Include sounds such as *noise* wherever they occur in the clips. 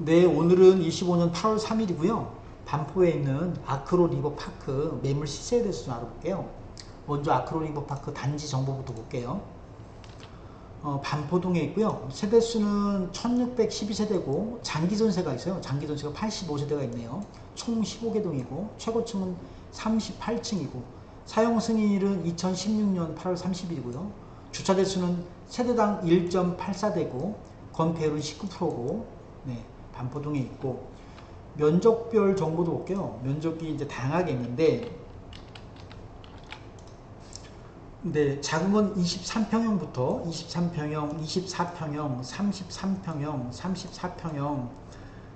네, 오늘은 25년 8월 3일이고요. 반포에 있는 아크로 리버 파크 매물 시세에 대해서 좀 알아볼게요. 먼저 아크로 리버 파크 단지 정보부터 볼게요. 어, 반포동에 있고요. 세대수는 1612세대고 장기 전세가 있어요. 장기 전세가 85세대가 있네요. 총 15개 동이고 최고층은 38층이고 사용 승인일은 2016년 8월 30일이고요. 주차 대수는 세대당 1.84대고 건폐율은 19%고 네, 반포동에 있고 면적별 정보도 볼게요. 면적이 이제 다양하게 있는데 네, 작은 건 23평형부터 23평형, 24평형, 33평형, 34평형,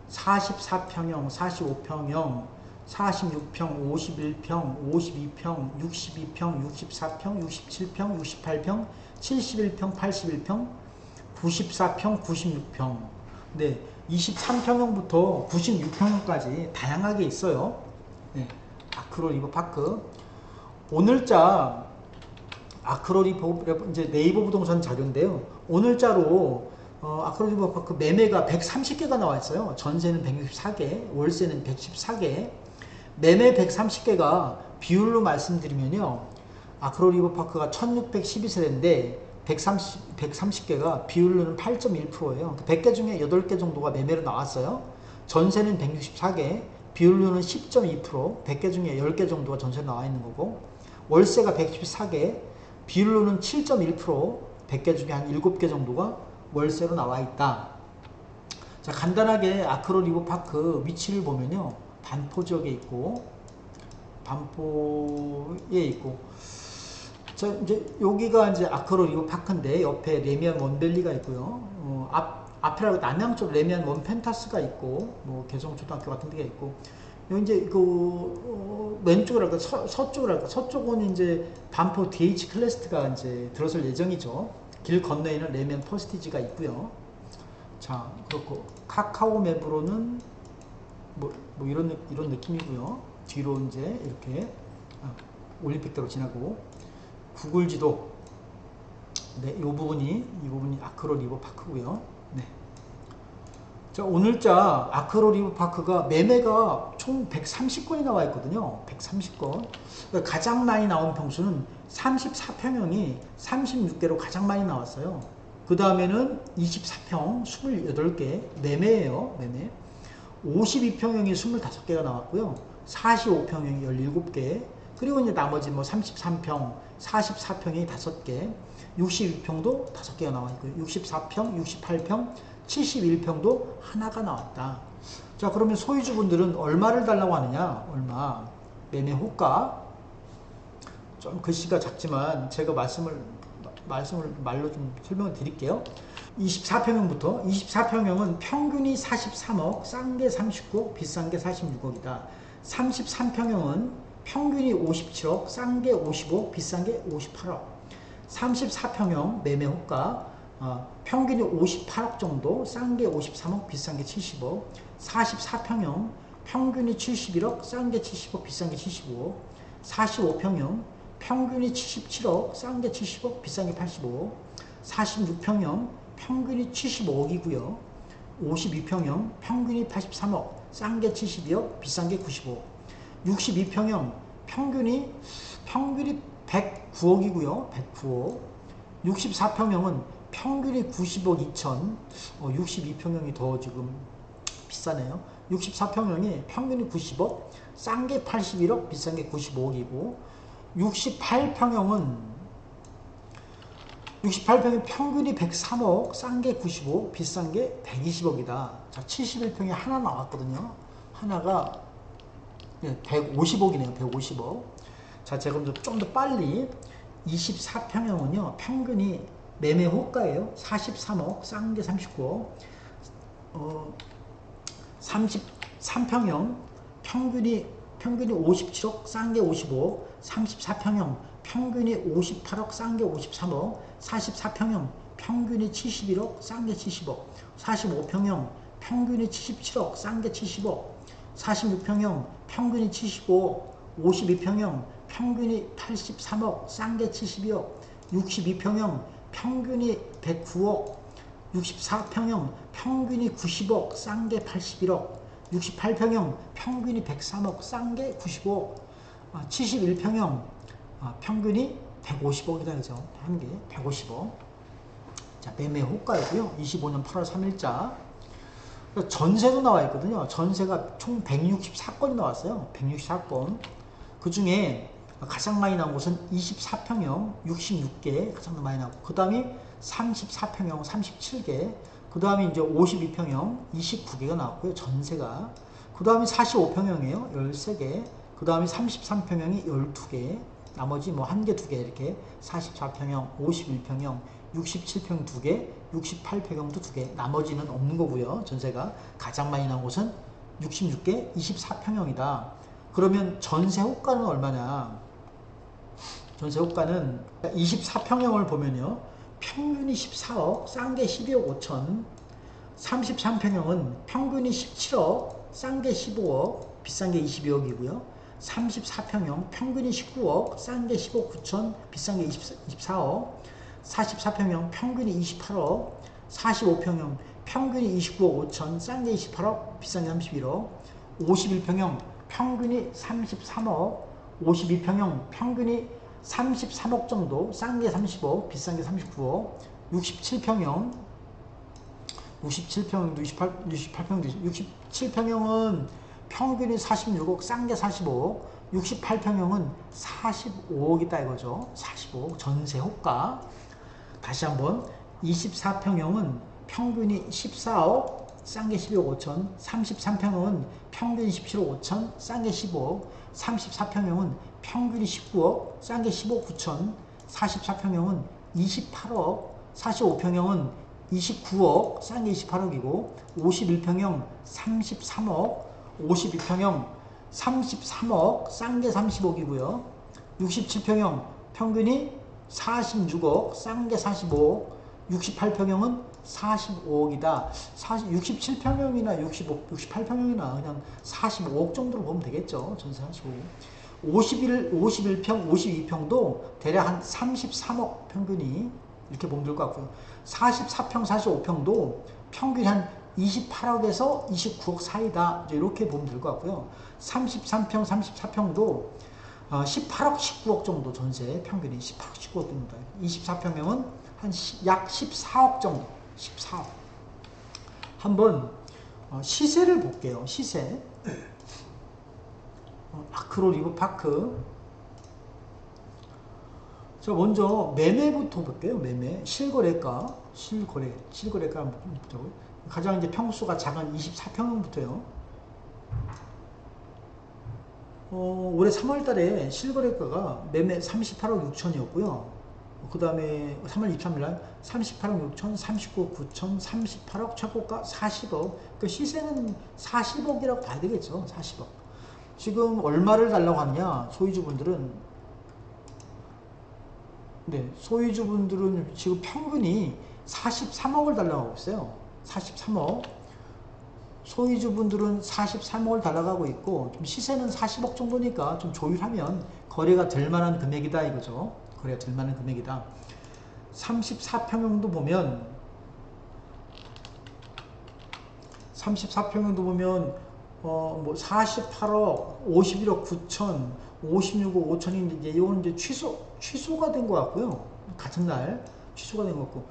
44평형, 45평형, 46평, 51평, 52평, 62평, 64평, 67평, 68평, 71평, 81평, 94평, 96평. 네, 23평형부터 96평형까지 다양하게 있어요. 네, 아크로 리버 파크. 오늘자 아크로 리버 이제 네이버 부동산 자료인데요. 오늘자로 어, 아크로 리버 파크 매매가 130개가 나와 있어요. 전세는 164개, 월세는 114개. 매매 130개가 비율로 말씀드리면요. 아크로 리버 파크가 1612세대인데 130, 130개가 비율로는 8.1%예요. 100개 중에 8개 정도가 매매로 나왔어요. 전세는 164개, 비율로는 10.2%, 100개 중에 10개 정도가 전세 나와 있는 거고, 월세가 114개, 비율로는 7.1%, 100개 중에 한 7개 정도가 월세로 나와 있다. 자, 간단하게 아크로 리버 파크 위치를 보면요. 반포 지역에 있고, 반포에 있고, 자, 이제 여기가 이제 아크로 리버 파크인데 옆에 레미안 원밸리가 있고요. 어, 앞 앞이라고 남양 쪽 레미안 원펜타스가 있고 뭐 개성초등학교 같은 데가 있고 여기 이제 그 어, 왼쪽으로 서, 서쪽으로 할까 서쪽은 이제 반포 DH 클래스트가 이제 들어설 예정이죠. 길 건너에는 레미안 퍼스티지가 있고요. 자 그렇고 카카오 맵으로는 뭐, 뭐 이런 이런 느낌이고요. 뒤로 이제 이렇게 아, 올림픽대로 지나고 구글 지도 네, 이 부분이 이 부분이 아크로 리버 파크고요. 네. 자, 오늘자 아크로 리버 파크가 매매가 총 130건이 나와 있거든요. 130건. 그러니까 가장 많이 나온 평수는 34평형이 36개로 가장 많이 나왔어요. 그 다음에는 24평 28개 매매예요. 매매. 52평형이 25개가 나왔고요. 45평형이 17개. 그리고 이제 나머지 뭐 33평, 44평이 5개, 62평도 5개가 나와 있고요. 64평, 68평, 71평도 하나가 나왔다. 자, 그러면 소유주분들은 얼마를 달라고 하느냐? 얼마? 매매 호가. 좀 글씨가 작지만 제가 말씀을 말씀을 말로 좀 설명을 드릴게요. 24평형부터 24평형은 평균이 43억, 싼 게 39억, 비싼 게 46억이다. 33평형은 평균이 57억, 싼 게 55억, 비싼 게 58억. 34평형 매매 호가 어, 평균이 58억 정도, 싼 게 53억, 비싼 게 70억. 44평형 평균이 71억, 싼 게 70억, 비싼 게 75억. 45평형 평균이 77억, 싼 게 70억, 비싼 게 85억. 46평형 평균이 75억이고요. 52평형 평균이 83억, 싼 게 72억, 비싼 게 95억. 62평형 평균이 평균이 109억이고요. 109억. 64평형은 평균이 90억 2천. 어, 62평형이 더 지금 비싸네요. 64평형이 평균이 90억, 싼 게 81억, 비싼 게 95억이고 68평형은 68평이 평균이 103억, 싼 게 95억, 비싼 게 120억이다. 자, 71평이 하나 나왔거든요. 하나가 네, 150억이네요. 150억. 자, 제가 좀 더 빨리 24평형은요. 평균이 매매 호가예요. 43억, 싼 게 39억. 어, 33평형 평균이 평균이 57억, 싼 게 55억. 34평형 평균이 58억, 싼 게 53억. 44평형 평균이 71억, 싼 게 70억. 45평형 평균이 77억, 싼 게 70억. 46평형 평균이 75억, 52평형 평균이 83억, 싼 게 72억, 62평형 평균이 109억, 64평형 평균이 90억, 싼 게 81억. 68평형 평균이 103억, 싼 게 95억. 71평형 아, 평균이 150억이다 그죠? 한 개 150억. 자, 매매 호가이고요. 25년 8월 3일자. 전세도 나와 있거든요. 전세가 총 164건이 나왔어요. 164건. 그 중에 가장 많이 나온 곳은 24평형 66개 가장 많이 나왔고 그 다음에 34평형 37개 그 다음에 이제 52평형 29개가 나왔고요. 전세가 그 다음에 45평형이에요. 13개 그 다음에 33평형이 12개 나머지 뭐한 개, 두개 이렇게 44평형, 51평형, 67평 두 개, 68평형도 두 개. 나머지는 없는 거고요. 전세가 가장 많이 나온 곳은 66개, 24평형이다. 그러면 전세 호가는 얼마냐? 전세 호가는 24평형을 보면요. 평균이 14억, 싼 게 12억 5천. 33평형은 평균이 17억, 싼 게 15억, 비싼 게 22억이고요. 34평형 평균이 19억, 싼 게 15억 9천, 비싼 게 24억. 44평형 평균이 28억, 45평형 평균이 29억 5천, 싼 게 28억, 비싼 게 31억. 51평형 평균이 33억, 52평형 평균이 33억 정도, 싼 게 30억, 비싼 게 39억. 67평형 67평형도 28, 68평형도 67평형은 평균이 46억, 싼 게 45억, 68평형은 45억이다 이거죠. 45억 전세 호가. 다시 한번 24평형은 평균이 14억, 싼 게 12억 5천, 33평형은 평균이 17억 5천, 싼 게 15억, 34평형은 평균이 19억, 싼 게 15억 9천, 44평형은 28억, 45평형은 29억, 싼 게 28억이고, 51평형 33억, 52평형 33억, 싼 게 30억이고요. 67평형 평균이 46억, 싼 게 45억, 68평형은 45억이다. 40, 67평형이나 65, 68평형이나 그냥 45억 정도로 보면 되겠죠. 전세하시고. 51, 51평, 52평도 대략 한 33억 평균이 이렇게 보면 될 것 같고요. 44평, 45평도 평균 한 28억에서 29억 사이다. 이렇게 보면 될 것 같고요. 33평, 34평도 18억, 19억 정도 전세 평균이 18억, 19억 됩니다. 24평형은 한 약 14억 정도. 14억. 한번 어, 시세를 볼게요. 시세. 어, 아크로 리브파크. 자, 먼저 매매부터 볼게요. 매매. 실거래가. 실거래. 실거래가 한번 보자고요. 가장 이제 평수가 작은 24평형부터요. 어, 올해 3월 달에 실거래가가 매매 38억 6천이었고요. 그 다음에 3월 23일 날 38억 6천, 39억 9천, 38억, 최고가 40억. 그 시세는 40억이라고 봐야 되겠죠. 40억. 지금 얼마를 달라고 하느냐? 소유주분들은 네, 소유주분들은 지금 평균이 43억을 달라고 하고 있어요. 43억. 소유주분들은 43억을 달라가고 있고 좀 시세는 40억 정도니까 좀 조율하면 거래가 될 만한 금액이다 이거죠. 거래가 될 만한 금액이다. 34평형도 보면 34평형도 보면 어뭐 48억, 51억 9천, 56억 5천인데 이제 이건 이제 취소 취소가 된 것 같고요. 같은 날 취소가 된 것 같고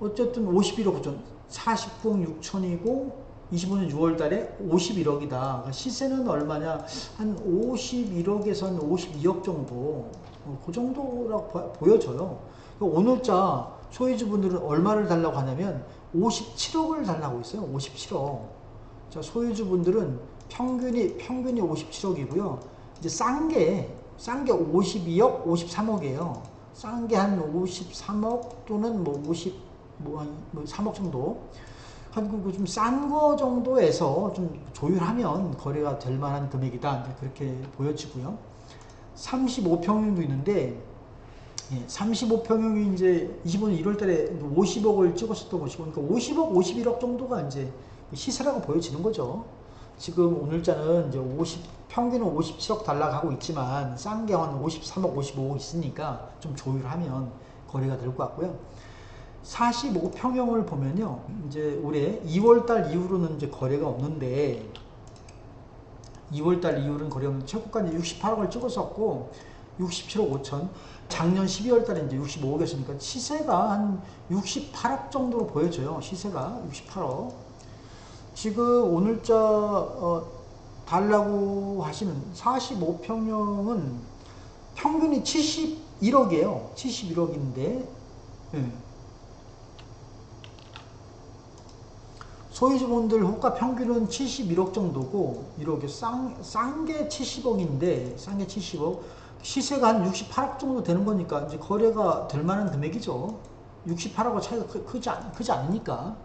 어쨌든 51억 9천, 49억 6천이고 25년 6월 달에 51억이다. 그러니까 시세는 얼마냐? 한 51억에서 한 52억 정도. 어, 그 정도라고 보 여져요. 그러니까 오늘자 소유주분들은 얼마를 달라고 하냐면 57억을 달라고 있어요. 57억. 자, 소유주분들은 평균이, 평균이 57억이고요. 이제 싼 게, 싼 게 52억, 53억이에요. 싼 게 한 53억 또는 뭐 50, 뭐, 뭐 3억 정도. 한국 좀 싼 거 정도에서 좀 조율하면 거래가 될 만한 금액이다. 그렇게 보여지고요. 35평형도 있는데, 예, 35평형이 이제 25년 1월 달에 50억을 찍었었던 것이고, 그러니까 50억, 51억 정도가 이제 시세라고 보여지는 거죠. 지금 오늘자는 이제 50, 평균은 57억 달러 가고 있지만, 싼 게 한 53억, 55억 있으니까 좀 조율하면 거래가 될 것 같고요. 45평형을 보면요. 이제 올해 2월달 이후로는 이제 거래가 없는데 2월달 이후로는 거래 없는 최고가 이제 68억을 찍었었고 67억 5천. 작년 12월달에 이제 65억이었으니까 시세가 한 68억 정도로 보여져요. 시세가 68억. 지금 오늘자 어, 달라고 하시는 45평형은 평균이 71억이에요. 71억인데 예. 소유주분들 호가 평균은 71억 정도고 이렇게 싼게 70억인데 싼 게 70억 시세가 한 68억 정도 되는 거니까 이제 거래가 될 만한 금액이죠 68억과 차이가 크, 크지, 않, 크지 않으니까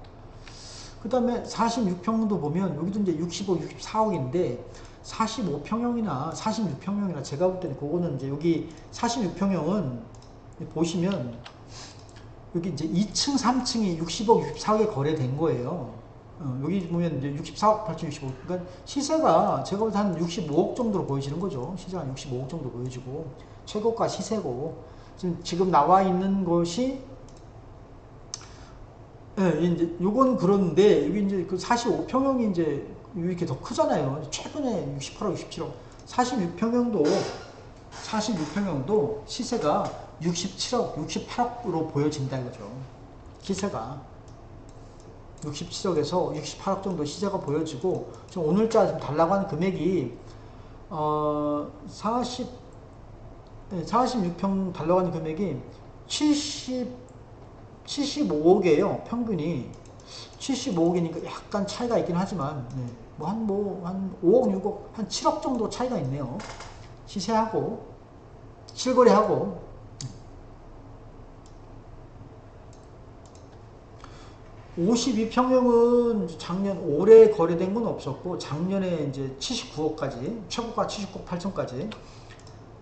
그 다음에 46평도 보면 여기도 이제 65, 64억인데 45평형이나 46평형이나 제가 볼 때는 그거는 이제 여기 46평형은 보시면 여기 이제 2층, 3층이 60억, 64억에 거래된 거예요. 어, 여기 보면 이제 64억 8,065. 그러니까 시세가 제가 볼 때 한 65억 정도로 보여지는 거죠. 시세가 한 65억 정도 보여지고 최고가 시세고 지금 지금 나와 있는 것이 예, 네, 이제 요건 그런데 여기 이제 그 45평형이 이제 이렇게 더 크잖아요. 최근에 68억, 67억. 46평형도 46평형도 시세가 67억, 68억으로 보여진다 이거죠. 시세가 67억에서 68억 정도 시세가 보여지고 지금 오늘자 지금 달라고 하는 금액이 어 40, 46평 달라고 하는 금액이 70, 75억이에요. 평균이. 75억이니까 약간 차이가 있긴 하지만, 네. 뭐 한, 뭐, 한 5억, 6억, 한 7억 정도 차이가 있네요. 시세하고, 실거래하고, 52평형은 작년 올해 거래된 건 없었고 작년에 이제 79억까지 최고가 79억 8천까지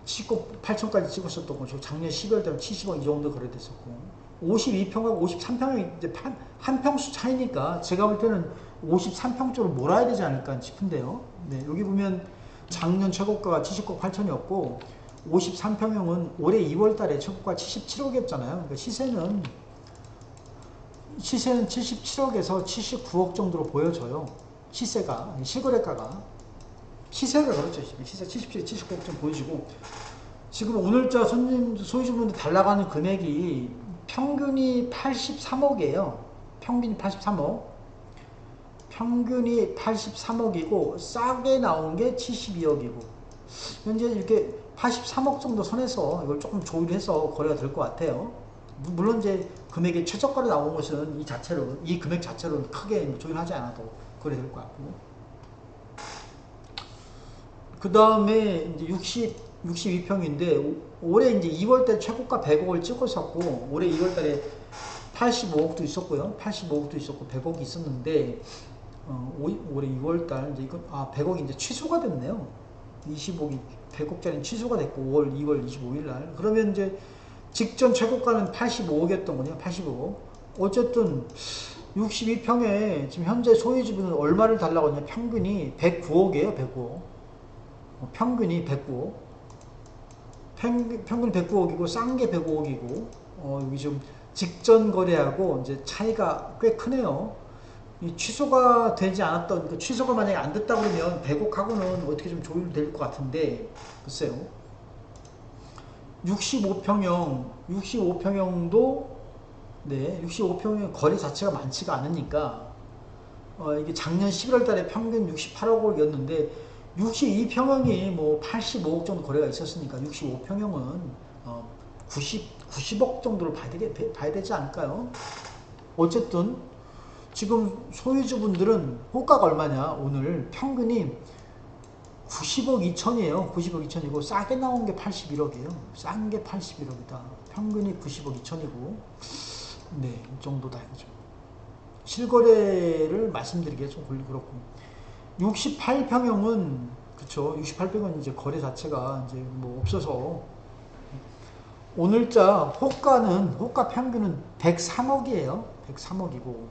79억 8천까지 찍었었던 거죠. 작년 12월 달에 70억 이 정도 거래됐었고 52평하고 53평이 이제 한, 한 평수 차이니까 제가 볼 때는 53평 쪽으로 몰아야 되지 않을까 싶은데요. 네, 여기 보면 작년 최고가가 79억 8천이었고 53평형은 올해 2월 달에 최고가 77억이었잖아요. 그러니까 시세는 시세는 77억에서 79억 정도로 보여져요. 시세가, 실거래가가. 시세가 그렇죠. 시세 77, 79억 좀 보여지고. 지금 오늘자 손님, 소유주분들 달라가는 금액이 평균이 83억이에요. 평균이 83억. 평균이 83억이고, 싸게 나온 게 72억이고. 현재 이렇게 83억 정도 선에서 이걸 조금 조율해서 거래가 될 것 같아요. 물론 이제 금액의 최저가로 나온 것은 이 자체로 이 금액 자체로 크게 조율하지 않아도 그래 될것 같고. 그 다음에 이제 60 62평인데 올해 이제 2월달 최고가 100억을 찍었었고 올해 2월달에 85억도 있었고요. 85억도 있었고 100억이 있었는데 어, 올해 2월달 이제 이거 아 100억이 이제 취소가 됐네요. 25억이 100억짜리 취소가 됐고 5월 2월 25일 날. 그러면 이제 직전 최고가는 85억이었던 거냐 85억? 어쨌든 62평에 지금 현재 소유주분은 얼마를 달라고 하냐? 평균이 109억이에요 109억. 어, 평균이 109억. 평, 평균 109억이고 싼 게 105억이고 어, 여기 좀 직전 거래하고 이제 차이가 꽤 크네요. 이 취소가 되지 않았던 그 취소가 만약에 안 됐다 그러면 100억하고는 어떻게 좀 조율될 것 같은데 글쎄요 65평형, 65평형도 네, 65평형 거리 자체가 많지가 않으니까 어, 이게 작년 11월 달에 평균 68억이었는데 62평형이 뭐 85억 정도 거래가 있었으니까 65평형은 어, 90, 90억 정도를 봐야, 되게, 봐야 되지 않을까요? 어쨌든 지금 소유주분들은 호가가 얼마냐 오늘 평균이 90억 2천이에요. 90억 2천이고 싸게 나온 게 81억이에요. 싼 게 81억이다. 평균이 90억 2천이고 네, 이 정도다 이거죠. 실거래를 말씀드리기에 좀 그렇고 68평형은 그쵸 68평은 이제 거래 자체가 이제 뭐 없어서 오늘자 호가는 호가 평균은 103억이에요. 103억이고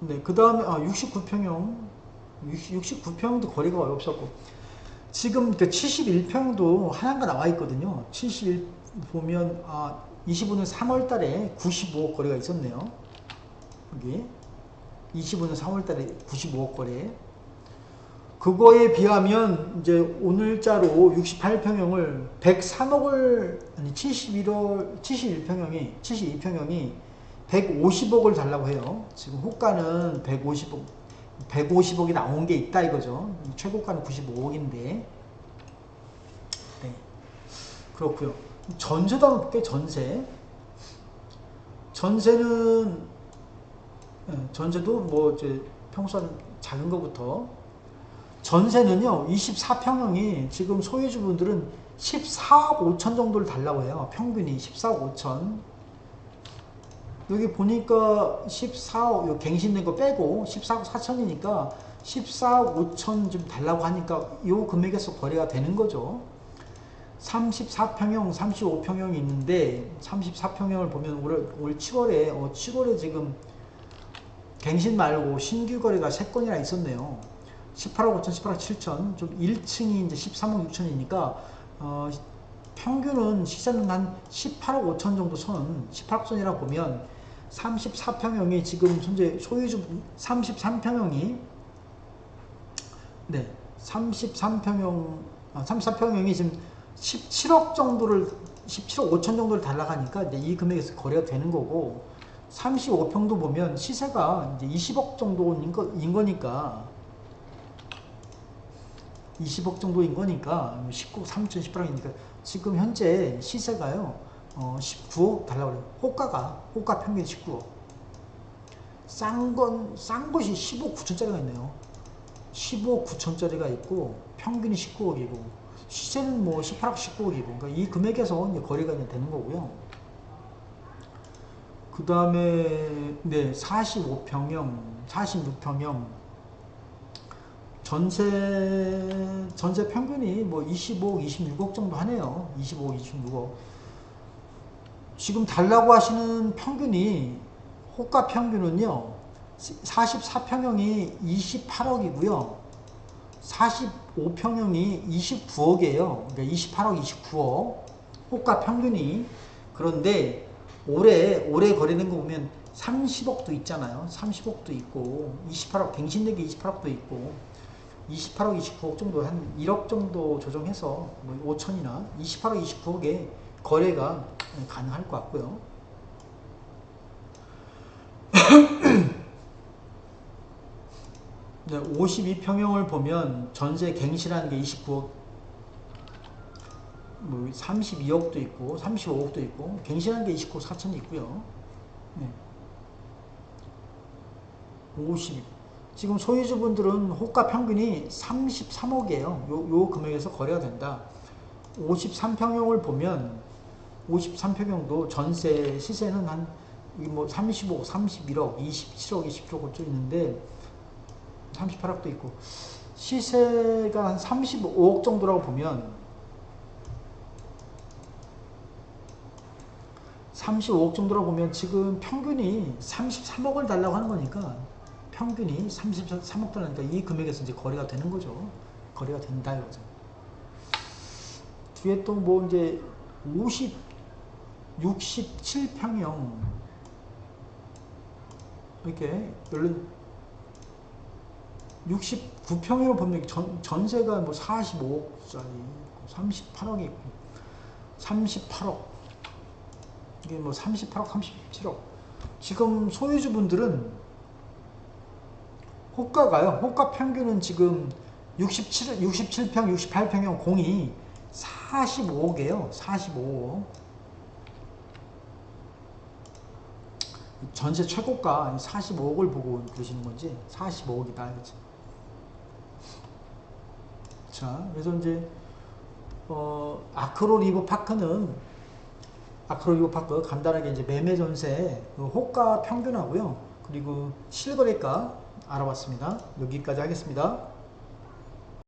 네, 그 다음에 아, 69평형 69평도 거리가 없었고 지금 그 71평도 하나가 나와 있거든요. 71 보면 아 25년 3월 달에 95억 거래가 있었네요. 여기 25년 3월 달에 95억 거래. 그거에 비하면 이제 오늘자로 68평형을 103억을 아니 71월 71평형이 72평형이 150억을 달라고 해요. 지금 호가는 150억 150억이 나온 게 있다 이거죠. 최고가는 95억인데. 네. 그렇고요. 전세도 한번 볼게요. 전세. 전세는 예, 전세도 뭐 이제 평수한 작은 거부터 전세는요 24평형이 지금 소유주분들은 14억 5천 정도를 달라고 해요 평균이 14억 5천 여기 보니까 14억 요 갱신된 거 빼고 14억 4천이니까 14억 5천 좀 달라고 하니까 요 금액에서 거래가 되는 거죠 34평형 35평형이 있는데 34평형을 보면 올, 올 7월에 어, 7월에 지금 갱신 말고 신규 거래가 3건이나 있었네요. 18억 5천, 18억 7천, 좀 1층이 이제 13억 6천이니까, 어, 평균은 시세는 한 18억 5천 정도 선, 18억 선이라 보면 34평형이 지금 현재 소유주 33평형이 네, 33평형, 아, 34평형이 지금 17억 정도를 17억 5천 정도를 달라가니까 이제 이 금액에서 거래가 되는 거고 35평도 보면 시세가 이제 20억 정도인 거, 인 거니까 20억 정도인 거니까 19, 3천 18억이니까 지금 현재 시세가요 어, 19억 달라고 그래요. 호가가 호가 평균 19억. 싼 건 싼 것이 15억 9천짜리가 있네요. 15억 9천짜리가 있고 평균이 19억이고 시세는 뭐 18억 19억이고 그러니까 이 금액에서 이제 거래가 되는 거고요. 그 다음에 네 45평형, 46평형 전세 전세 평균이 뭐 25억, 26억 정도 하네요. 25억, 26억. 지금 달라고 하시는 평균이 호가 평균은요. 44평형이 28억이고요. 45평형이 29억이에요. 그러니까 28억, 29억. 호가 평균이. 그런데 올해 올해 거래된 거 보면 30억도 있잖아요. 30억도 있고 28억 갱신되기 28억도 있고 28억 29억 정도 한 1억 정도 조정해서 뭐 5천이나 28억 29억에 거래가 가능할 것 같고요. *clears throat* 네, 52평형을 보면 전세 갱신하는 게 29억 뭐 32억도 있고 35억도 있고 갱신한 게 29억 4천이 있고요. 네. 50 지금 소유주분들은 호가 평균이 33억이에요. 요, 요 금액에서 거래가 된다. 53평형을 보면 53평형도 전세 시세는 한 뭐 35억, 31억, 27억, 27억 어쩌 있는데 38억도 있고 시세가 한 35억 정도라고 보면 35억 정도라고 보면 지금 평균이 33억을 달라고 하는 거니까 평균이 33억 달러니까 이 금액에서 이제 거래가 되는 거죠. 거래가 된다 이거죠. 뒤에 또 뭐 이제 50, 67평형. 이렇게 열린 69평으로 보면 전, 전세가 뭐 45억짜리 38억이 있고 38억. 이게 뭐 38억 37억. 지금 소유주분들은 호가가요. 호가 평균은 지금 67, 67평 68평형 공이 45억이에요. 45억 전세 최고가 45억을 보고 그러시는 건지 45억이다 그치? 자 그래서 이제 어, 아크로 리버 파크는 아크로 리버 파크 간단하게 이제 매매 전세 그 호가 평균하고요. 그리고 실거래가 알아봤습니다. 여기까지 하겠습니다